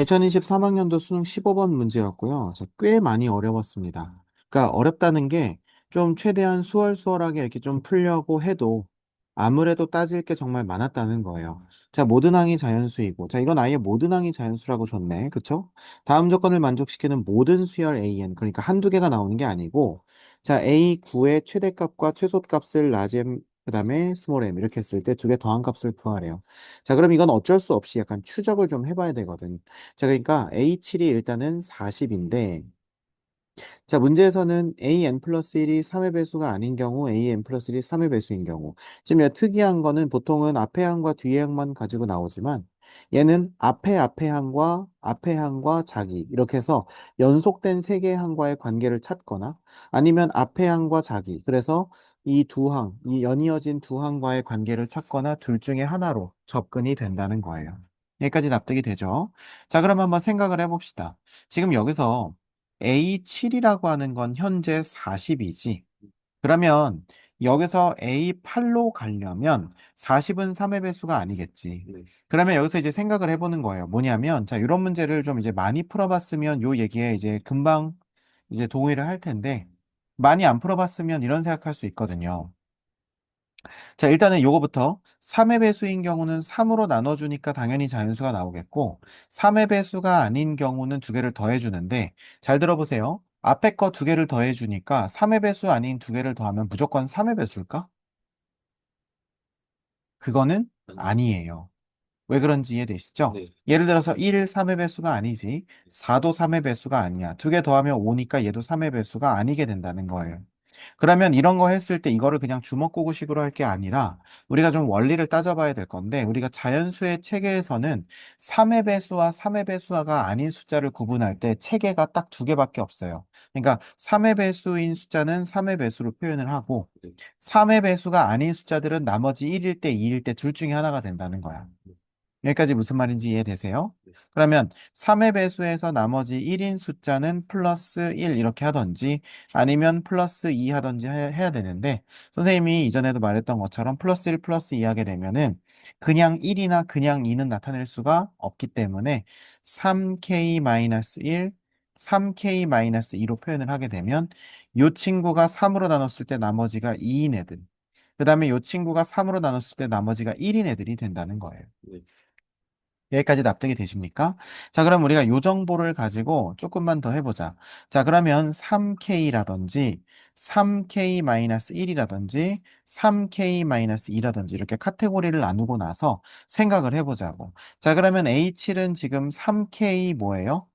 2023학년도 수능 15번 문제였고요. 자, 꽤 많이 어려웠습니다. 그러니까 어렵다는 게 좀 최대한 수월수월하게 이렇게 좀 풀려고 해도 아무래도 따질 게 정말 많았다는 거예요. 자, 모든 항이 자연수이고, 자, 이건 아예 모든 항이 자연수라고 줬네. 그쵸? 다음 조건을 만족시키는 모든 수열 AN, 그러니까 한두 개가 나오는 게 아니고, 자, A9의 최대값과 최소값을 라잼, 그 다음에 스몰 m 이렇게 했을 때 두 개 더한 값을 구하래요. 자, 그럼 이건 어쩔 수 없이 약간 추적을 좀 해봐야 되거든. 자, 그러니까 A7이 일단은 40인데, 자, 문제에서는 AN 플러스 1이 3의 배수가 아닌 경우, AN 플러스 1이 3의 배수인 경우. 지금 이 특이한 거는 보통은 앞에 항과 뒤에 항만 가지고 나오지만, 얘는 앞에 앞에 항과 앞에 항과 자기, 이렇게 해서 연속된 세 개의 항과의 관계를 찾거나, 아니면 앞에 항과 자기, 그래서 이 두 항, 이 연이어진 두 항과의 관계를 찾거나 둘 중에 하나로 접근이 된다는 거예요. 여기까지 납득이 되죠? 자, 그럼 한번 생각을 해봅시다. 지금 여기서 A7이라고 하는 건 현재 40이지. 그러면 여기서 A8로 가려면 40은 3의 배수가 아니겠지. 네. 그러면 여기서 이제 생각을 해보는 거예요. 뭐냐면, 자, 이런 문제를 좀 이제 많이 풀어봤으면 요 얘기에 이제 금방 이제 동의를 할 텐데, 많이 안 풀어봤으면 이런 생각할 수 있거든요. 자, 일단은 요거부터 3의 배수인 경우는 3으로 나눠주니까 당연히 자연수가 나오겠고 3의 배수가 아닌 경우는 두 개를 더해주는데 잘 들어보세요. 앞에 거 두 개를 더해 주니까 3의 배수 아닌 두 개를 더하면 무조건 3의 배수일까? 그거는 아니에요. 왜 그런지 이해되시죠? 네. 예를 들어서 1, 3의 배수가 아니지 4도 3의 배수가 아니야. 두 개 더하면 5니까 얘도 3의 배수가 아니게 된다는 거예요. 그러면 이런 거 했을 때 이거를 그냥 주먹구구식으로 할 게 아니라 우리가 좀 원리를 따져봐야 될 건데 우리가 자연수의 체계에서는 3의 배수와 3의 배수가 아닌 숫자를 구분할 때 체계가 딱 두 개밖에 없어요. 그러니까 3의 배수인 숫자는 3의 배수로 표현을 하고 네. 3의 배수가 아닌 숫자들은 나머지 1일 때, 2일 때 둘 중에 하나가 된다는 거야. 여기까지 무슨 말인지 이해되세요? 네. 그러면 3의 배수에서 나머지 1인 숫자는 플러스 1 이렇게 하던지 아니면 플러스 2 하던지 해- 해야 되는데 선생님이 이전에도 말했던 것처럼 플러스 1 플러스 2 하게 되면은 그냥 1이나 그냥 2는 나타낼 수가 없기 때문에 3k-1, 3k-2로 표현을 하게 되면 이 친구가 3으로 나눴을 때 나머지가 2인 애들 그 다음에 이 친구가 3으로 나눴을 때 나머지가 1인 애들이 된다는 거예요. 네. 여기까지 납득이 되십니까? 자, 그럼 우리가 요 정보를 가지고 조금만 더 해보자. 자, 그러면 3K라든지 3K-1이라든지 3K-2라든지 이렇게 카테고리를 나누고 나서 생각을 해보자고. 자, 그러면 A7은 지금 3K 뭐예요?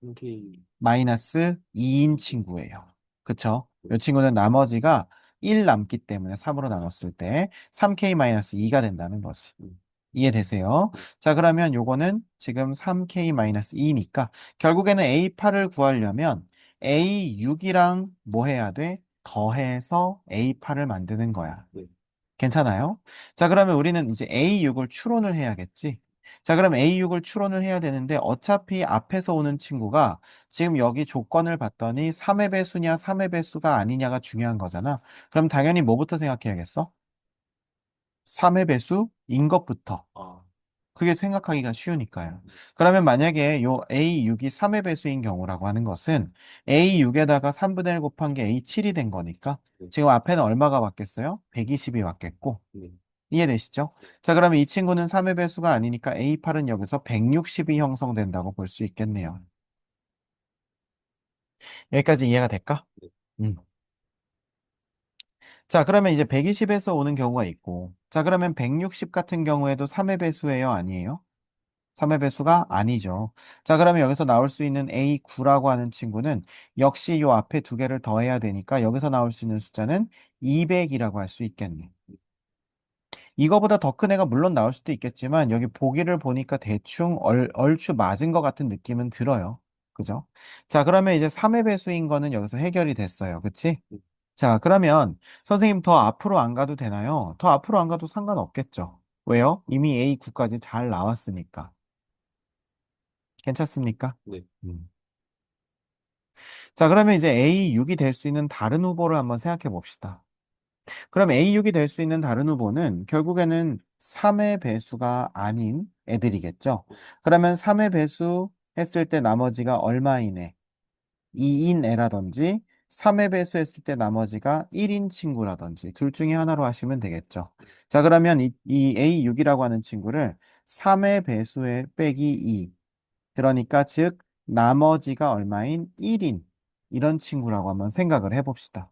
3K 마이너스 2인 친구예요. 그쵸? 이 친구는 나머지가 1 남기 때문에 3으로 나눴을 때 3K-2가 된다는 거지. 음. 이해되세요? 네. 자, 그러면 요거는 지금 3K-2니까 결국에는 A8을 구하려면 A6이랑 뭐 해야 돼? 더해서 A8을 만드는 거야. 네. 괜찮아요? 자, 그러면 우리는 이제 A6을 추론을 해야겠지? 자, 그럼 A6을 추론을 해야 되는데 어차피 앞에서 오는 친구가 지금 여기 조건을 봤더니 3의 배수냐 3의 배수가 아니냐가 중요한 거잖아. 그럼 당연히 뭐부터 생각해야겠어? 3의 배수인 것부터. 아, 그게 생각하기가 쉬우니까요. 그러면 만약에 요 A6이 3의 배수인 경우라고 하는 것은 A6에다가 3분의 1 곱한 게 A7이 된 거니까 네. 지금 앞에는 얼마가 왔겠어요? 120이 왔겠고 네. 이해되시죠? 자, 그러면 이 친구는 3의 배수가 아니니까 A8은 여기서 160이 형성된다고 볼 수 있겠네요. 여기까지 이해가 될까? 네. 음. 자, 그러면 이제 120에서 오는 경우가 있고, 자, 그러면 160 같은 경우에도 3의 배수예요? 아니에요? 3의 배수가 아니죠. 자, 그러면 여기서 나올 수 있는 A9라고 하는 친구는 역시 요 앞에 두 개를 더해야 되니까 여기서 나올 수 있는 숫자는 200이라고 할 수 있겠네. 이거보다 더 큰 애가 물론 나올 수도 있겠지만 여기 보기를 보니까 대충 얼, 얼추 맞은 것 같은 느낌은 들어요. 그죠? 자, 그러면 이제 3의 배수인 거는 여기서 해결이 됐어요. 그치? 자, 그러면 선생님 더 앞으로 안 가도 되나요? 더 앞으로 안 가도 상관없겠죠. 왜요? 이미 A9까지 잘 나왔으니까. 괜찮습니까? 네. 음. 자, 그러면 이제 A6이 될 수 있는 다른 후보를 한번 생각해 봅시다. 그럼 A6이 될 수 있는 다른 후보는 결국에는 3의 배수가 아닌 애들이겠죠. 그러면 3의 배수 했을 때 나머지가 얼마이네? 2인 애라든지 3의 배수 했을 때 나머지가 1인 친구라든지 둘 중에 하나로 하시면 되겠죠. 자, 그러면 이, 이 A6이라고 하는 친구를 3의 배수에 빼기 2. 그러니까 즉 나머지가 얼마인 1인 이런 친구라고 한번 생각을 해봅시다.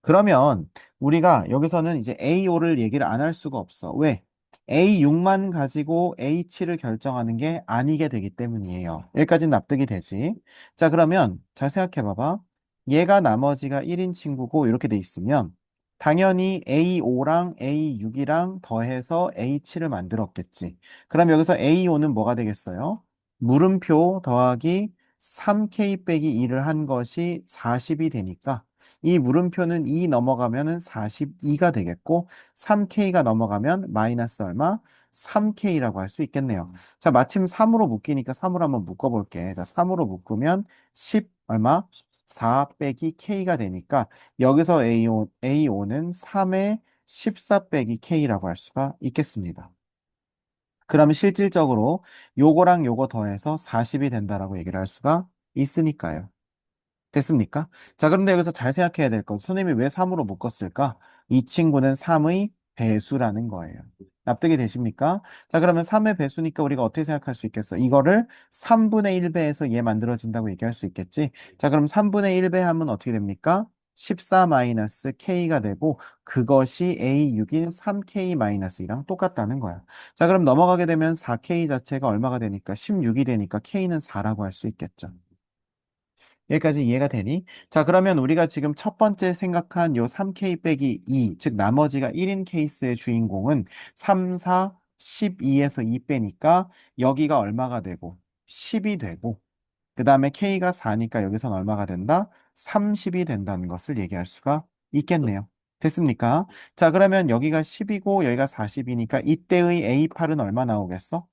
그러면 우리가 여기서는 이제 A5를 얘기를 안 할 수가 없어. 왜? A6만 가지고 A7을 결정하는 게 아니게 되기 때문이에요. 여기까지는 납득이 되지. 자, 그러면 잘 생각해 봐봐. 얘가 나머지가 1인 친구고 이렇게 돼 있으면 당연히 A5랑 A6이랑 더해서 A7을 만들었겠지. 그럼 여기서 A5는 뭐가 되겠어요? 물음표 더하기 3K 빼기 2를 한 것이 40이 되니까 이 물음표는 2 넘어가면은 42가 되겠고 3K가 넘어가면 마이너스 얼마? 3K라고 할 수 있겠네요. 자, 마침 3으로 묶이니까 3으로 한번 묶어 볼게. 자, 3으로 묶으면 10 얼마? 4 빼기 K가 되니까 여기서 A5, A5는 3의 14 빼기 K라고 할 수가 있겠습니다. 그러면 실질적으로 요거랑 요거 더해서 40이 된다라고 얘기를 할 수가 있으니까요. 됐습니까? 자, 그런데 여기서 잘 생각해야 될 건, 선생님이 왜 3으로 묶었을까? 이 친구는 3의 배수라는 거예요. 납득이 되십니까? 자, 그러면 3의 배수니까 우리가 어떻게 생각할 수 있겠어? 이거를 3분의 1배에서 얘 만들어진다고 얘기할 수 있겠지? 자, 그럼 3분의 1배 하면 어떻게 됩니까? 14-k가 되고, 그것이 A6인 3k-2랑 똑같다는 거야. 자, 그럼 넘어가게 되면 4k 자체가 얼마가 되니까? 16이 되니까 k는 4라고 할 수 있겠죠. 여기까지 이해가 되니? 자, 그러면 우리가 지금 첫 번째 생각한 요 3K 빼기 2, 즉 나머지가 1인 케이스의 주인공은 3, 4, 12에서 2 빼니까 여기가 얼마가 되고 10이 되고 그 다음에 K가 4니까 여기선 얼마가 된다? 30이 된다는 것을 얘기할 수가 있겠네요. 됐습니까? 자, 그러면 여기가 10이고 여기가 40이니까 이때의 A8은 얼마 나오겠어?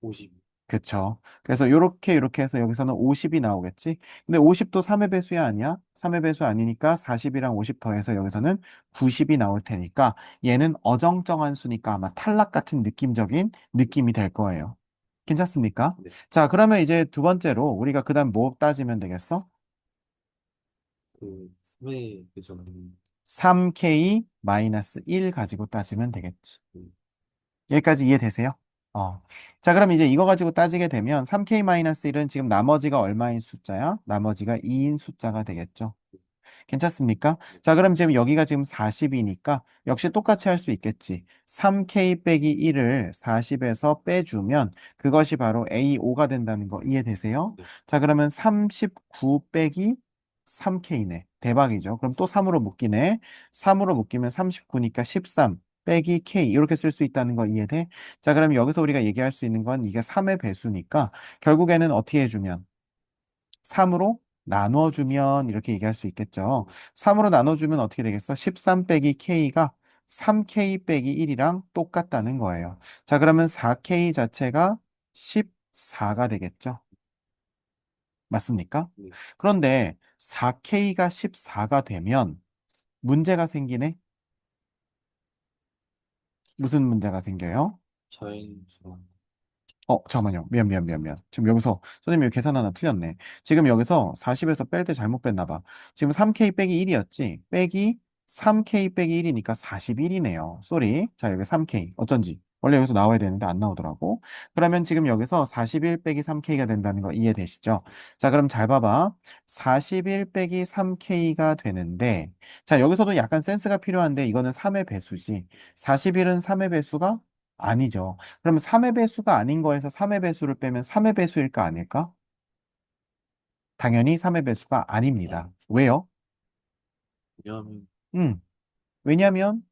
50. 그쵸. 그래서 요렇게 요렇게 해서 여기서는 50이 나오겠지. 근데 50도 3의 배수야 아니야? 3의 배수 아니니까 40이랑 50 더해서 여기서는 90이 나올 테니까 얘는 어정쩡한 수니까 아마 탈락 같은 느낌적인 느낌이 될 거예요. 괜찮습니까? 네. 자, 그러면 이제 두 번째로 우리가 그다음 뭐 따지면 되겠어? 그 3의 배수는 3K-1 가지고 따지면 되겠지. 음. 여기까지 이해되세요? 어. 자, 그럼 이제 이거 가지고 따지게 되면 3K-1은 지금 나머지가 얼마인 숫자야? 나머지가 2인 숫자가 되겠죠. 괜찮습니까? 자, 그럼 지금 여기가 지금 40이니까 역시 똑같이 할 수 있겠지. 3K 빼기 1을 40에서 빼주면 그것이 바로 A5가 된다는 거 이해되세요? 네. 자, 그러면 39 빼기 3K네. 대박이죠. 그럼 또 3으로 묶이네. 3으로 묶이면 39니까 13 빼기 K 이렇게 쓸 수 있다는 거 이해돼? 자, 그럼 여기서 우리가 얘기할 수 있는 건 이게 3의 배수니까 결국에는 어떻게 해주면 3으로 나눠주면 이렇게 얘기할 수 있겠죠. 3으로 나눠주면 어떻게 되겠어? 13 빼기 K가 3K 빼기 1이랑 똑같다는 거예요. 자, 그러면 4K 자체가 14가 되겠죠. 맞습니까? 네. 그런데 4K가 14가 되면 문제가 생기네? 무슨 문제가 생겨요? 자연수랑 어, 잠깐만요. 미안, 미안, 미안, 미안. 지금 여기서, 선생님이 계산 하나 틀렸네. 지금 여기서 40에서 뺄 때 잘못 뺐나 봐. 지금 3K 빼기 1이었지? 빼기 3K 빼기 1이니까 41이네요. 쏘리. 자, 여기 3K. 어쩐지. 원래 여기서 나와야 되는데 안 나오더라고. 그러면 지금 여기서 41 빼기 3K가 된다는 거 이해되시죠? 자, 그럼 잘 봐봐. 41 빼기 3K가 되는데, 자, 여기서도 약간 센스가 필요한데, 이거는 3의 배수지. 41은 3의 배수가 아니죠. 그럼 3의 배수가 아닌 거에서 3의 배수를 빼면 3의 배수일까 아닐까? 당연히 3의 배수가 아닙니다. 왜요? 왜냐하면 음. 왜냐면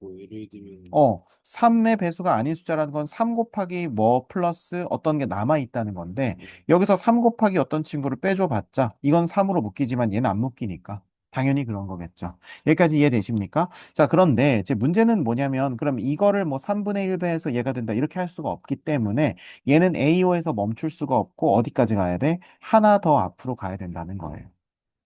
뭐 예를 들면 어, 3의 배수가 아닌 숫자라는 건 3 곱하기 뭐 플러스 어떤 게 남아 있다는 건데 여기서 3 곱하기 어떤 친구를 빼줘 봤자 이건 3으로 묶이지만 얘는 안 묶이니까 당연히 그런 거겠죠. 여기까지 이해되십니까? 자, 그런데 제 문제는 뭐냐면 그럼 이거를 뭐 3분의 1 배에서 얘가 된다 이렇게 할 수가 없기 때문에 얘는 A5에서 멈출 수가 없고 어디까지 가야 돼? 하나 더 앞으로 가야 된다는 거예요.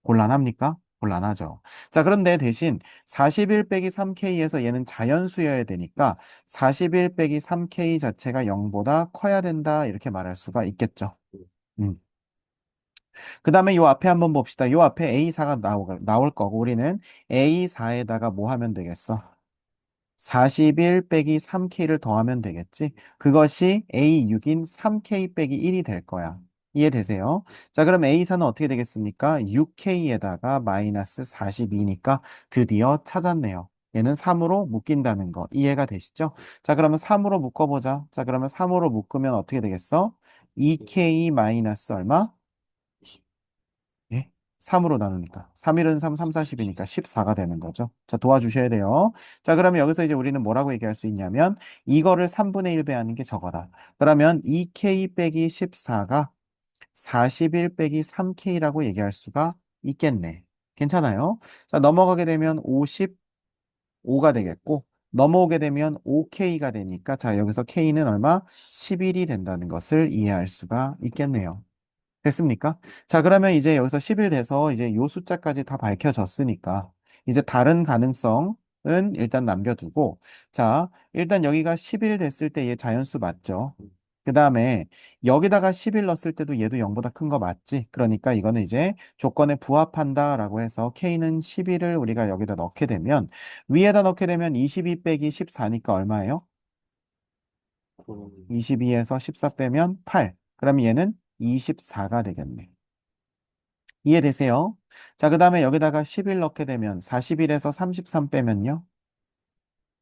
곤란합니까? 곤란하죠. 자, 그런데 대신 41 빼기 3K에서 얘는 자연수여야 되니까 41 빼기 3K 자체가 0보다 커야 된다. 이렇게 말할 수가 있겠죠. 음. 그 다음에 요 앞에 한번 봅시다. 요 앞에 A4가 나올, 나올 거고 우리는 A4에다가 뭐 하면 되겠어? 41 빼기 3K를 더하면 되겠지. 그것이 A6인 3K 빼기 1이 될 거야. 이해되세요? 자, 그럼 A4는 어떻게 되겠습니까? 6K에다가 마이너스 42니까 드디어 찾았네요. 얘는 3으로 묶인다는 거 이해가 되시죠? 자, 그러면 3으로 묶어보자. 자, 그러면 3으로 묶으면 어떻게 되겠어? 2K 마이너스 얼마? 예? 3으로 나누니까. 3, 1은 3, 3, 40이니까 14가 되는 거죠. 자, 도와주셔야 돼요. 자, 그러면 여기서 이제 우리는 뭐라고 얘기할 수 있냐면, 이거를 3분의 1 배하는 게 저거다. 그러면 2K 빼기 14가 41 빼기 3K라고 얘기할 수가 있겠네. 괜찮아요? 자, 넘어가게 되면 55가 되겠고, 넘어오게 되면 5K가 되니까, 자, 여기서 K는 얼마? 11이 된다는 것을 이해할 수가 있겠네요. 됐습니까? 자, 그러면 이제 여기서 10일 돼서 이제 요 숫자까지 다 밝혀졌으니까 이제 다른 가능성은 일단 남겨두고 자, 일단 여기가 10일 됐을 때 얘 자연수 맞죠? 그 다음에 여기다가 10일 넣었을 때도 얘도 0보다 큰 거 맞지? 그러니까 이거는 이제 조건에 부합한다 라고 해서 K는 11을 우리가 여기다 넣게 되면 위에다 넣게 되면 22 빼기 14니까 얼마예요? 그러면 22에서 14 빼면 8. 그럼 얘는 24가 되겠네. 이해되세요? 자, 그 다음에 여기다가 11 넣게 되면 41에서 33 빼면요.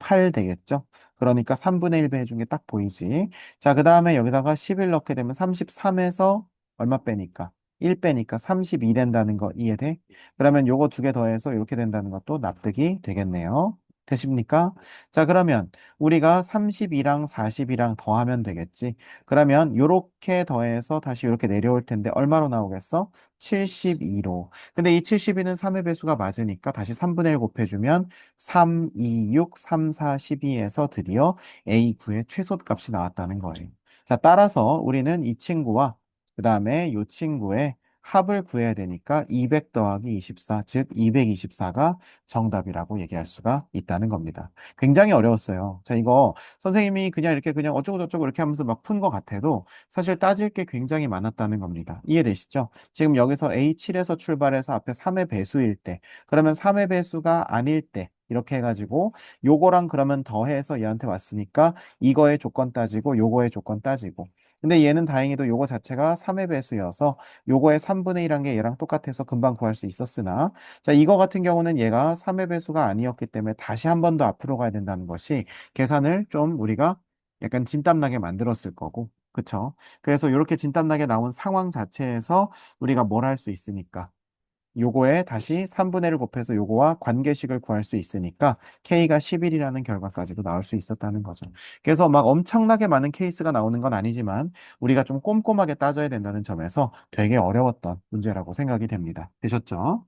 8 되겠죠? 그러니까 3분의 1 배 해준 게 딱 보이지? 자, 그 다음에 여기다가 11 넣게 되면 33에서 얼마 빼니까? 1 빼니까 32 된다는 거 이해돼? 그러면 요거 두 개 더해서 이렇게 된다는 것도 납득이 되겠네요. 되십니까? 자, 그러면 우리가 32랑 40이랑 더하면 되겠지. 그러면 요렇게 더해서 다시 이렇게 내려올 텐데 얼마로 나오겠어? 72로. 근데 이 72는 3의 배수가 맞으니까 다시 3분의 1 곱해주면 3, 2, 6, 3, 4, 12에서 드디어 A9의 최소값이 나왔다는 거예요. 자, 따라서 우리는 이 친구와 그 다음에 이 친구의 합을 구해야 되니까 200 더하기 24, 즉 224가 정답이라고 얘기할 수가 있다는 겁니다. 굉장히 어려웠어요. 자, 이거 선생님이 그냥 이렇게 그냥 어쩌고저쩌고 이렇게 하면서 막 푼 것 같아도 사실 따질 게 굉장히 많았다는 겁니다. 이해되시죠? 지금 여기서 A7에서 출발해서 앞에 3의 배수일 때, 그러면 3의 배수가 아닐 때, 이렇게 해가지고 요거랑 그러면 더해서 얘한테 왔으니까 이거의 조건 따지고 요거의 조건 따지고 근데 얘는 다행히도 요거 자체가 3의 배수여서 요거의 3분의 1한 게 얘랑 똑같아서 금방 구할 수 있었으나 자 이거 같은 경우는 얘가 3의 배수가 아니었기 때문에 다시 한 번 더 앞으로 가야 된다는 것이 계산을 좀 우리가 약간 진땀나게 만들었을 거고 그쵸? 그래서 이렇게 진땀나게 나온 상황 자체에서 우리가 뭘 할 수 있으니까 요거에 다시 3분의 1을 곱해서 요거와 관계식을 구할 수 있으니까 K가 11이라는 결과까지도 나올 수 있었다는 거죠. 그래서 막 엄청나게 많은 케이스가 나오는 건 아니지만 우리가 좀 꼼꼼하게 따져야 된다는 점에서 되게 어려웠던 문제라고 생각이 됩니다. 되셨죠?